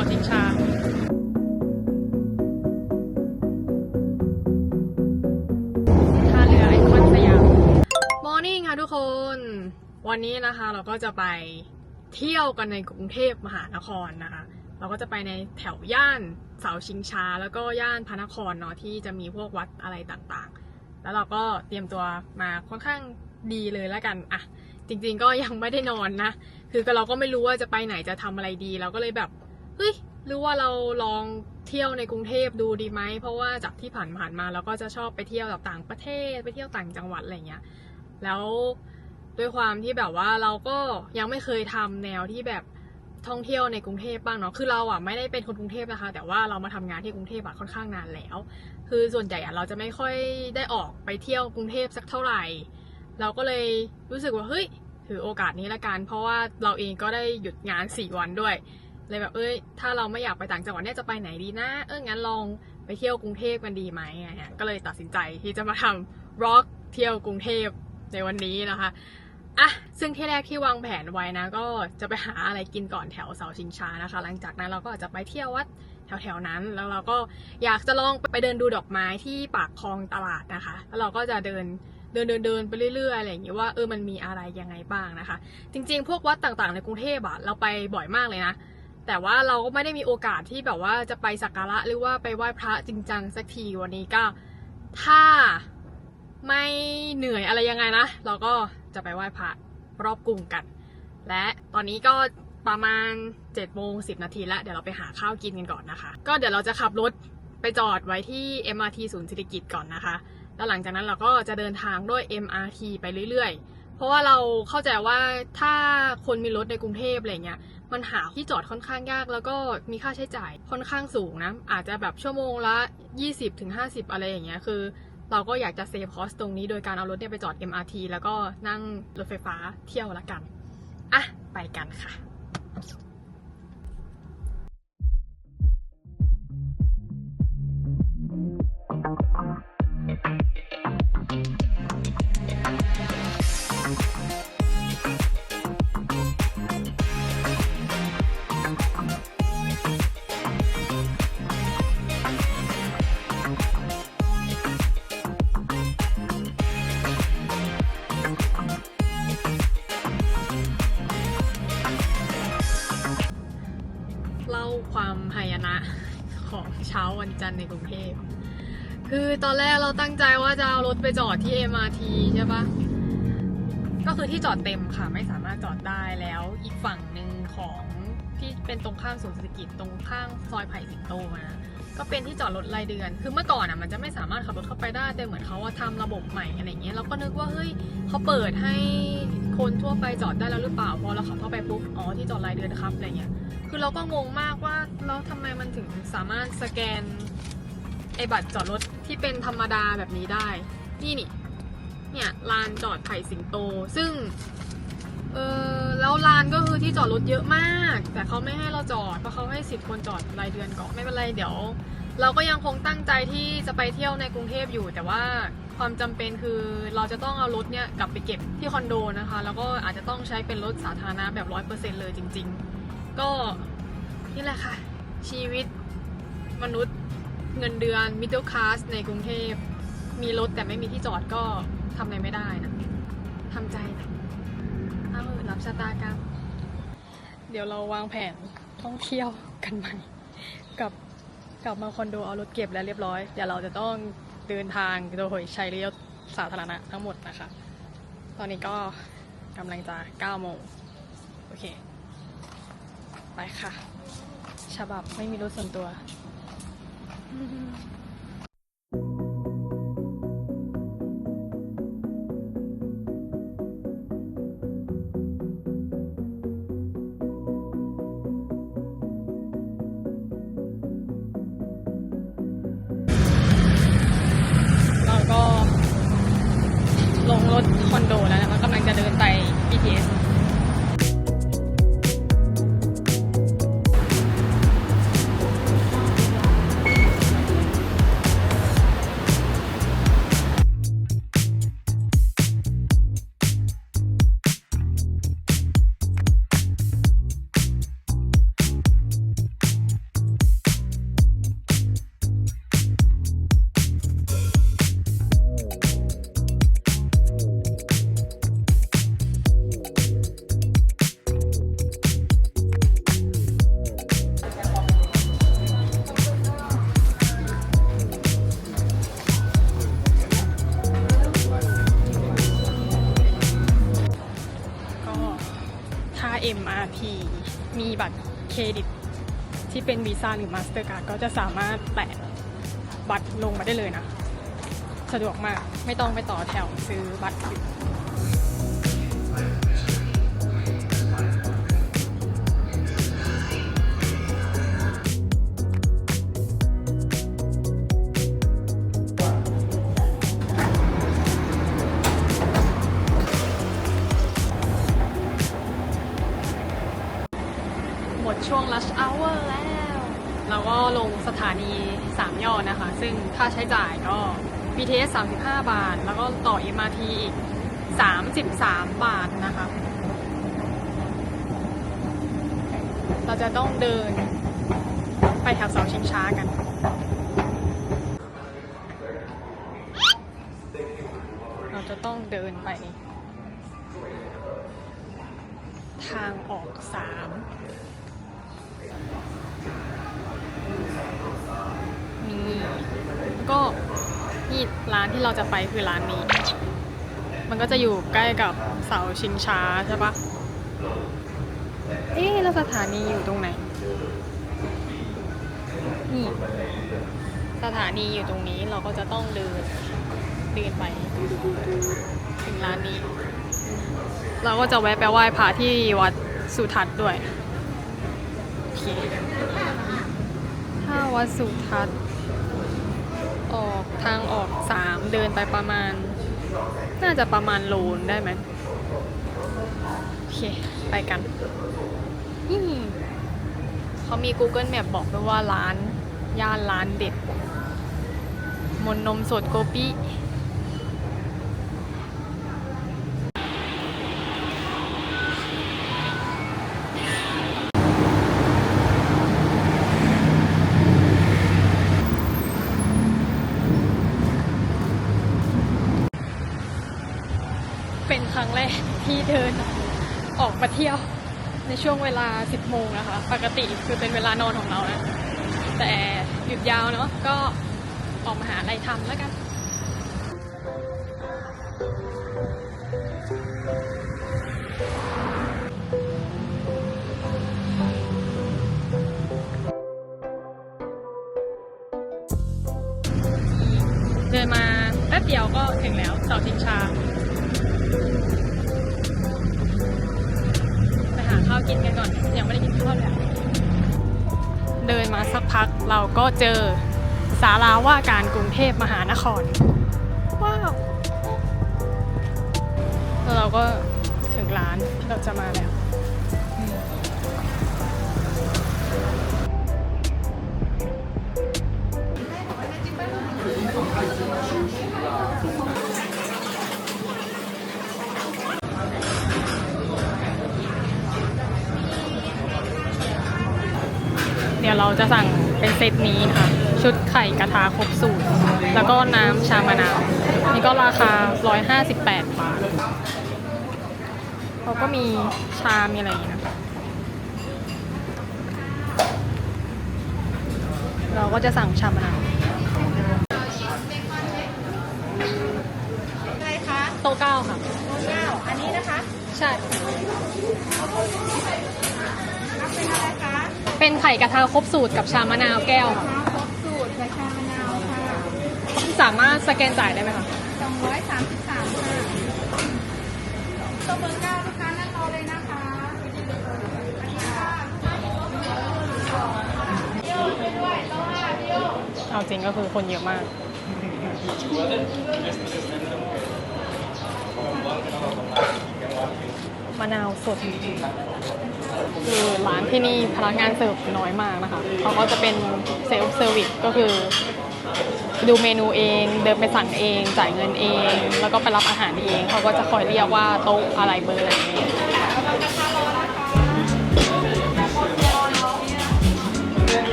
าชิงชาท่าเรือไอคอนสยามมอร์นิ่งค่ะทุกคน วันนี้นะคะเราก็จะไปเที่ยวกันในกรุงเทพมหานครนะคะ เราก็จะไปในแถวย่านเสาชิงช้าแล้วก็ย่านพระนครเนาะที่จะมีพวกวัดอะไรต่างๆ แล้วเราก็เตรียมตัวมาค่อนข้างดีเลยแล้วกันอะจริงๆก็ยังไม่ได้นอนนะ คือเราก็ไม่รู้ว่าจะไปไหนจะทำอะไรดี เราก็เลยแบบ เฮ้ยหรือว่าเราลองเที่ยวในกรุงเทพดูดีไหม เพราะว่าจากที่ผ่านผ่านมาเราก็จะชอบไปเที่ยวแบบต่างประเทศไปเที่ยวต่างจังหวัดอะไรเงี้ย แล้วด้วยความที่แบบว่าเราก็ยังไม่เคยทำแนวที่แบบท่องเที่ยวในกรุงเทพบ้างเนาะ คือเราอะไม่ได้เป็นคนกรุงเทพนะคะ แต่ว่าเรามาทำงานที่กรุงเทพอะค่อนข้างนานแล้ว คือส่วนใหญ่อะเราจะไม่ค่อยได้ออกไปเที่ยวกรุงเทพสักเท่าไหร่ เราก็เลยรู้สึกว่าเฮ้ยถือโอกาสนี้ละกัน เพราะว่าเราเองก็ได้หยุดงาน4วันด้วย เลยแบบเอ้ยถ้าเราไม่อยากไปต่างจังหวัดเนี่ยจะไปไหนดีนะ เอองั้นลองไปเที่ยวกรุงเทพกันดีไหมอะไรเงี้ยก็เลยตัดสินใจที่จะมาทำร็อกเที่ยวกรุงเทพในวันนี้นะคะอะซึ่งที่แรกที่วางแผนไว้นะ ก็จะไปหาอะไรกินก่อนแถวเสาชิงช้านะคะ หลังจากนั้นเราก็อาจจะไปเที่ยววัดแถวๆนั้น แล้วเราก็อยากจะลองไปเดินดูดอกไม้ที่ปากคลองตลาดนะคะ แล้วเราก็จะเดินเดินเดินเดินไปเรื่อยๆอะไรอย่างเงี้ยว่าเออมันมีอะไรยังไงบ้างนะคะ จริงๆ พวกวัดต่างๆ ในกรุงเทพอะเราไปบ่อยมากเลยนะ แต่ว่าเราก็ไม่ได้มีโอกาสที่แบบว่าจะไปสักการะหรือว่าไปไหว้พระจริงจังสักทีวันนี้ก็ ถ้าไม่เหนื่อยอะไรยังไงนะ เราก็จะไปไหว้พระรอบกรุงกัน และตอนนี้ก็ประมาณ7โมง10นาทีแล้วเดี๋ยวเราไปหาข้าวกินกันก่อนนะคะ ก็เดี๋ยวเราจะขับรถไปจอดไว้ที่ MRT ศูนย์เศรษฐกิจก่อนนะคะ แล้วหลังจากนั้นเราก็จะเดินทางด้วย MRT ไปเรื่อยๆ เพราะว่าเราเข้าใจว่าถ้าคนมีรถในกรุงเทพอะไรเงี้ย มันหาที่จอดค่อนข้างยาก แล้วก็มีค่าใช้จ่ายค่อนข้างสูงนะ อาจจะแบบชั่วโมงละ 20-50 อะไรอย่างเงี้ย คือ เราก็อยากจะเซฟคอสตรงนี้โดยการเอารถเนี่ยไปจอด MRT แล้วก็นั่งรถไฟฟ้าเที่ยวละกัน อะ ไปกันค่ะ เช้าวันจันทร์ในกรุงเทพ คือตอนแรกเราตั้งใจว่าจะเอารถไปจอดที่ MRT ใช่ปะก็คือที่จอดเต็มค่ะไม่สามารถจอดได้แล้วอีกฝั่งหนึ่งของที่เป็นตรงข้ามสวนเศรษฐกิจตรงข้างซอยไผ่สิงโตมา ก็เป็นที่จอดรถรายเดือน คือเมื่อก่อนอะมันจะไม่สามารถขับรถเข้าไปได้ แต่เหมือนเขาว่าทำระบบใหม่อะไรเงี้ย เราก็นึกว่าเฮ้ยเขาเปิดให้คนทั่วไปจอดได้แล้วหรือเปล่า พอเราขับเข้าไปปุ๊บ อ๋อที่จอดรายเดือนครับอะไรเงี้ย คือเราก็งงมากว่าแล้วทำไมมันถึงสามารถสแกนไอ้บัตรจอดรถที่เป็นธรรมดาแบบนี้ได้ นี่นี่ เนี่ยลานจอดไผ่สิงโต ซึ่ง เออแล้วลานก็คือที่จอดรถเยอะมาก แต่เขาไม่ให้เราจอดเพราะเขาให้สิทธิ์คนจอดรายเดือนก่อนไม่เป็นไรเดี๋ยว เราก็ยังคงตั้งใจที่จะไปเที่ยวในกรุงเทพอยู่ แต่ว่าความจำเป็นคือเราจะต้องเอารถเนี่ยกลับไปเก็บที่คอนโดนะคะ แล้วก็อาจจะต้องใช้เป็นรถสาธารณะแบบร้อยเปอร์เซ็นเลยจริง ๆ ก็นี่แหละค่ะ ชีวิตมนุษย์เงินเดือน middle class ในกรุงเทพมีรถแต่ไม่มีที่จอดก็ทำอะไรไม่ได้นะทำใจนะ รับชะตากรรม เดี๋ยวเราวางแผนท่องเที่ยวกันใหม่กับกลับมาคอนโดเอารถเก็บแล้วเรียบร้อย เดี๋ยวเราจะต้องเดินทางโดยใช้เรียวสาธารณะทั้งหมดนะคะ ตอนนี้ก็กำลังจะ9โมงโอเค ไปค่ะ ฉบับไม่มีรถส่วนตัว ซ่าหรือมาสเตอร์การ์ดก็จะสามารถแตะบัตรลงมาได้เลยนะ สะดวกมากไม่ต้องไปต่อแถวซื้อบัตรอยู่ ลงสานี3ยอดนะคะ ซึ่งค่าใช้จ่ายก็ BTS 35 บาท แล้วก็ต่อ MRT อีก 33 บาทนะคะ เราจะต้องเดินไปแถวเสาชิงช้ากันเราจะต้องเดินไป ทางออกสามนี่แล้ว ก็นี่ร้านที่เราจะไปคือร้านนี้ มันก็จะอยู่ใกล้กับเสาชิงช้าใช่ปะเอ๊ะแล้วสถานีอยู่ตรงไหน นี่ สถานีอยู่ตรงนี้เราก็จะต้องเดินเดินไปถึงร้านนี้ เราก็จะแวะไปไหว้พระที่วัดสุทัศน์ด้วย โอเค ถ้าวัดสุทัศน์ ออกทางออกสามเดินไปประมาณ น่าจะประมาณโลนได้ไหมโอเค ไปกันเขามี Google Map บอกด้วยว่าร้าน ย่านร้านเด็ด มนนมสดโกปิ เป็นครั้งแรกที่เดินออกมาเที่ยวใน ช่วงเวลา 10 โมงนะคะ ปกติคือเป็นเวลานอนของเรานะ แต่หยุดยาวเนาะก็ออกมาหาอะไรทำแล้วกันเดินมาแป๊บเดียวก็ถึงแล้วเสาชิงช้า กินกันก่อนยังไม่ได้กินข้าวเลยเดินมาสักพักเราก็เจอศาลาว่าการกรุงเทพมหานคร ว้าวแล้วเราก็ถึงร้านที่เราจะมาแล้ว ดี๋ยวเราจะสั่งเป็นเซตนี้นะคะชุดไข่กระทะครบสูตร แล้วก็น้ำชามะนาว นี่ก็ราคา 158 บาทเขาก็มีชามีอะไรอย่างนี้นะ เราก็จะสั่งชามะนาวอะไรคะโต๊ะเก้าค่ะ เก้าอันนี้นะคะ ใช่ รับเป็นอะไรคะ เป็นไข่กระทะครบสูตรกับชามะนาวแก้วค่ะมะพร้าวครบสูตรกระชามะนาวค่ะสามารถสแกนจ่ายได้ไหมคะ233ค่ะตัวเบอร์เก้าลูกค้านั่งรอเลยนะคะอันนี้ค่ะเดี๋ยวไปด้วยโต๊ะห้าเดี๋ยวเอาจริงก็คือคนเยอะมาก มะนาวสด คือร้านที่นี่พนักงานเสิร์ฟน้อยมากนะคะเขาก็จะเป็นเซลฟ์เซอร์วิสก็คือ ดูเมนูเองเดินไปสั่งเอง จ่ายเงินเอง แล้วก็ไปรับอาหารเองเขาก็จะคอยเรียกว่าโต๊ะอะไรเบอร์อะไรอย่างนี้นี่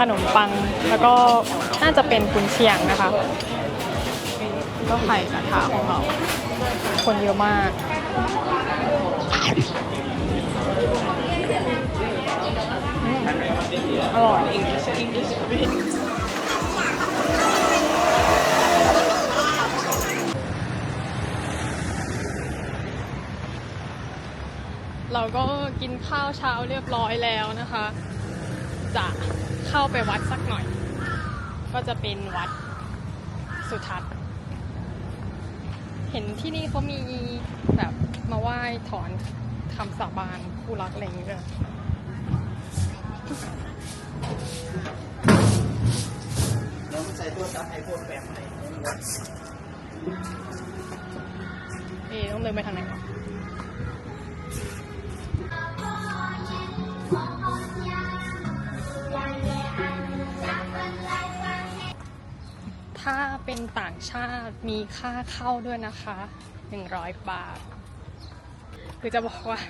ขนมปัง แล้วก็น่าจะเป็นกุนเชียงนะคะ ก็ไข่กระทะของเรา คนเยอะมากอร่อย English English เราก็กินข้าวเช้าเรียบร้อยแล้วนะคะจะ เข้าไปวัดสักหน่อย ก็จะเป็นวัดสุทัศน์ เห็นที่นี่เขามีแบบมาไหว้ถอนคำสาบานคู่รักอะไรอย่างเงี้ยแล้วใส่ตัวซับไอโฟนแบบไหน เป็นต่างชาติมีค่าเข้าด้วยนะคะหนึ่งร้อยบาท คือจะบอกว่า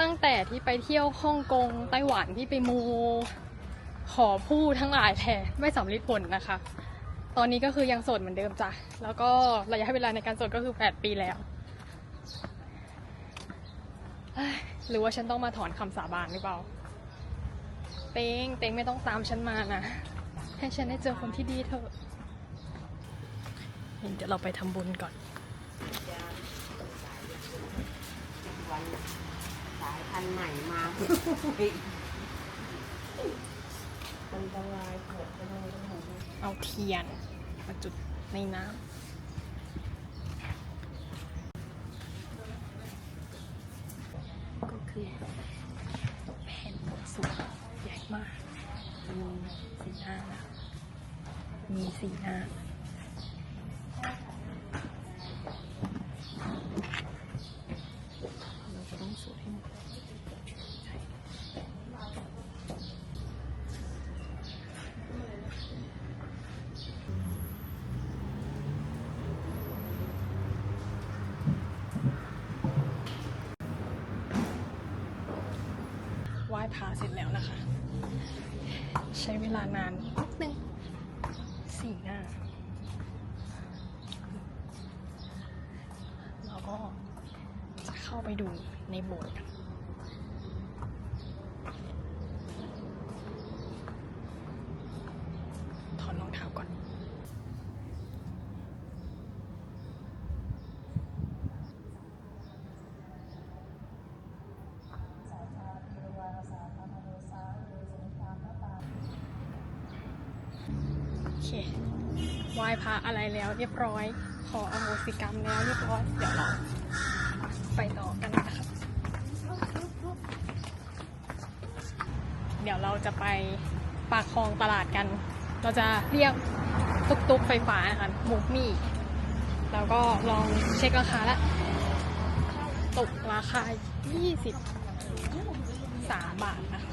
ตั้งแต่ที่ไปเที่ยวฮ่องกงไต้หวันที่ไปมู ขอพูดทั้งหลายแท้ไม่สำลิดผลนะคะ ตอนนี้ก็คือยังโสดเหมือนเดิมจ้ะ แล้วก็ระยะเวลาในการโสดก็คือ 8 ปีแล้ว หรือว่าฉันต้องมาถอนคำสาบานหรือเปล่า เต็งเต็งไม่ต้องตามฉันมานะให้ฉันได้เจอคนที่ดีเถอะ เดี๋ยวเราไปทำบุญก่อน วันสายพันธุ์ใหม่มาอันตรายปวดไปเลยทั้งหมดเลยเอาเทียนมาจุดในน้ำก็คือแผ่นสุกใหญ่มาก มีสีหน้านะมีสีหน้าจะต้องสวดให้หมดใช่ ไหว้พระเสร็จแล้วนะคะ ใช้เวลานานนิดนึงสี่หน้าแล้วก็จะเข้าไปดูในโบสถ์กัน ถอนรองเท้าก่อน โอเค ไหว้พระอะไร แล้วเรียบร้อย ขออโหสิกรรมแล้วเรียบร้อย เดี๋ยวเราไปต่อกันนะคะเดี๋ยวเราจะไปปากคลองตลาดกัน เราจะเรียกตุกตุกไฟฟ้านะคะมูมี่แล้วก็ลองเช็คราคาล้วตกราคา 23 บาทนะคะ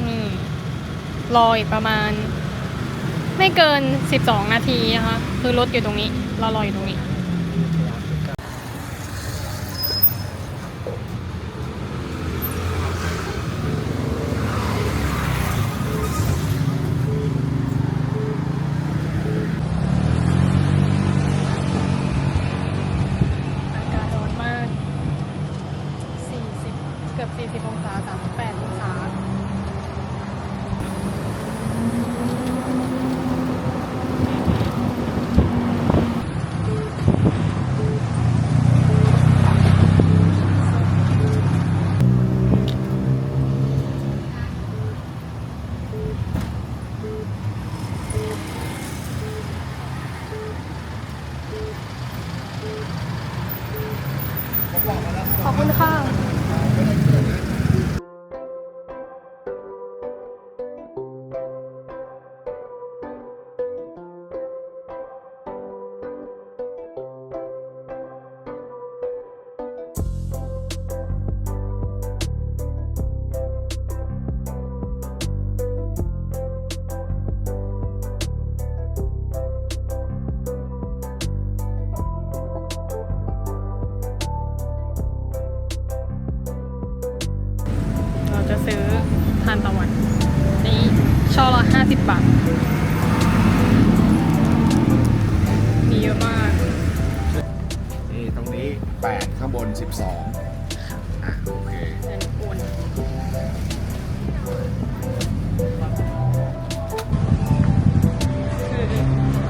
อืม รออีกประมาณ ไม่เกิน 12 นาทีนะคะ คือรถอยู่ตรงนี้เรารออยู่ตรงนี้ องอะโอเคเดินวนคือ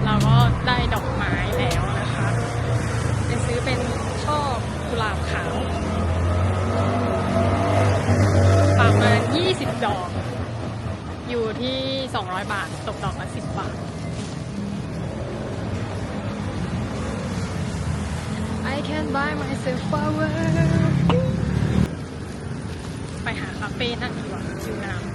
เราก็ได้ดอกไม้แล้วนะคะไปซื้อเป็นช่อกุหลาบขาวประมาณ 20 ดอก อยู่ที่ 200 บาท ตกดอกละ 10 บาท I can buy myself flower ไปหาคาเฟ่นั่งดีกว่าชิวน้ำ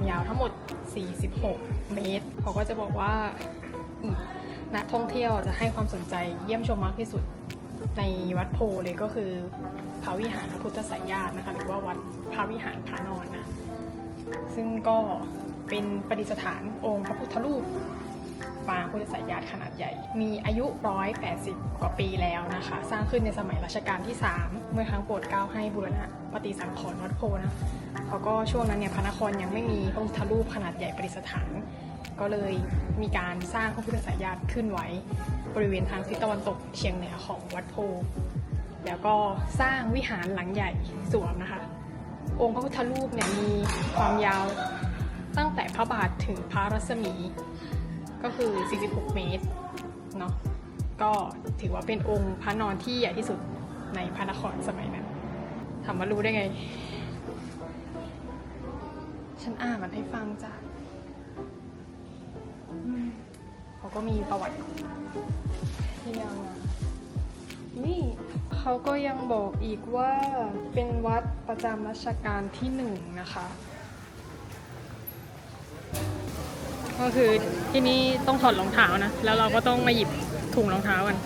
ความยาวทั้งหมด 46 เมตร เขาก็จะบอกว่านักท่องเที่ยวจะให้ความสนใจเยี่ยมชมมากที่สุดในวัดโพเลยก็คือพระวิหารพระพุทธสายญาตินะคะหรือว่าวัดพระวิหารพระนอนนะซึ่งก็เป็นประดิษฐานองค์พระพุทธรูปปางพุทธสายญาติขนาดใหญ่ มีอายุ 180 กว่าปีแล้วนะคะ สร้างขึ้นในสมัยรัชกาลที่ 3 เมื่อครั้งโปรดเกล้าให้บูรณะปฏิสังขรณ์วัดโพนะ เขาก็ช่วงนั้นเนี่ยพระนครยังไม่มีพระพุทธรูปขนาดใหญ่ประดิษฐาน ก็เลยมีการสร้างพระพุทธสายญาติขึ้นไว้ บริเวณทางทิศตะวันตกเฉียงเหนือของวัดโพแล้วก็สร้างวิหารหลังใหญ่สวมนะคะ องค์พระพุทธรูปเนี่ยมีความยาวตั้งแต่พระบาทถึงพระรัศมี ก็คือ 46 เมตรเนาะก็ถือว่าเป็นองค์พระนอนที่ใหญ่ที่สุดในพระนครสมัยนั้นถามว่ารู้ได้ไง ฉันอ่านมันให้ฟังจ้ะเขาก็มีประวัติที่ยาวนานนี่เขาก็ยังบอกอีกว่าเป็นวัดประจำรัชกาลที่หนึ่งนะคะ ก็คือที่นี่ต้องถอดรองเท้านะ แล้วเราก็ต้องมาหยิบถุงรองเท้ากัน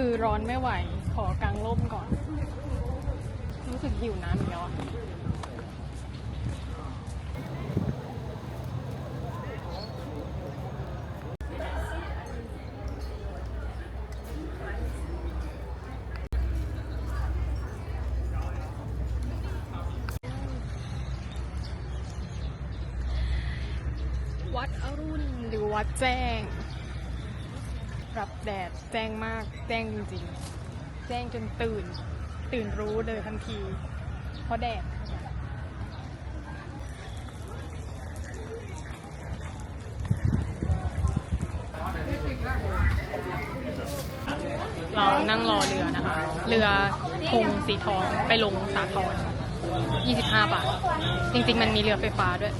คือร้อนไม่ไหว ขอกางร่มก่อน รู้สึกหิวน้ำเยอะวัดอรุณหรือวัดแจ้ง รับแดดแจ้งมากแจ้งจริงๆ แจ้งจนตื่น ตื่นรู้เลยทันที เพราะแดดเรานั่งรอเรือนะคะ เรือธงสีทองไปลงสาทร25 บาท จริง ๆ มันมีเรือไฟฟ้าด้วย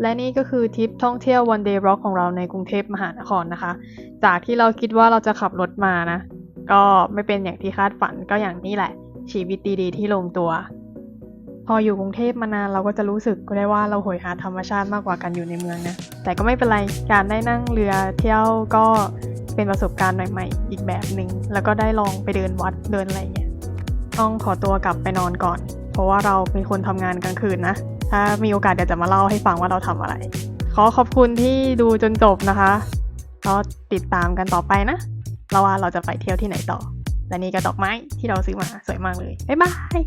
และนี่ก็คือทริปท่องเที่ยว one day rock ของเราในกรุงเทพมหานครนะคะ จากที่เราคิดว่าเราจะขับรถมานะ ก็ไม่เป็นอย่างที่คาดฝันก็อย่างนี้แหละ ชีวิตดีๆที่ลงตัว พออยู่กรุงเทพมานานเราก็จะรู้สึกได้ว่าเราโหยหาธรรมชาติมากกว่าการอยู่ในเมืองนะ แต่ก็ไม่เป็นไร การได้นั่งเรือเที่ยวก็เป็นประสบการณ์ใหม่ๆ อีกแบบหนึ่งแล้วก็ได้ลองไปเดินวัดเดินอะไรเงี้ยต้องขอตัวกลับไปนอนก่อน เพราะว่าเราเป็นคนทำงานกลางคืนนะ ถ้ามีโอกาสเดี๋ยวจะมาเล่าให้ฟังว่าเราทำอะไร ขอขอบคุณที่ดูจนจบนะคะก็ติดตามกันต่อไปนะ เราว่าเราจะไปเที่ยวที่ไหนต่อ และนี่ก็ดอกไม้ที่เราซื้อมาสวยมากเลย บ๊ายบาย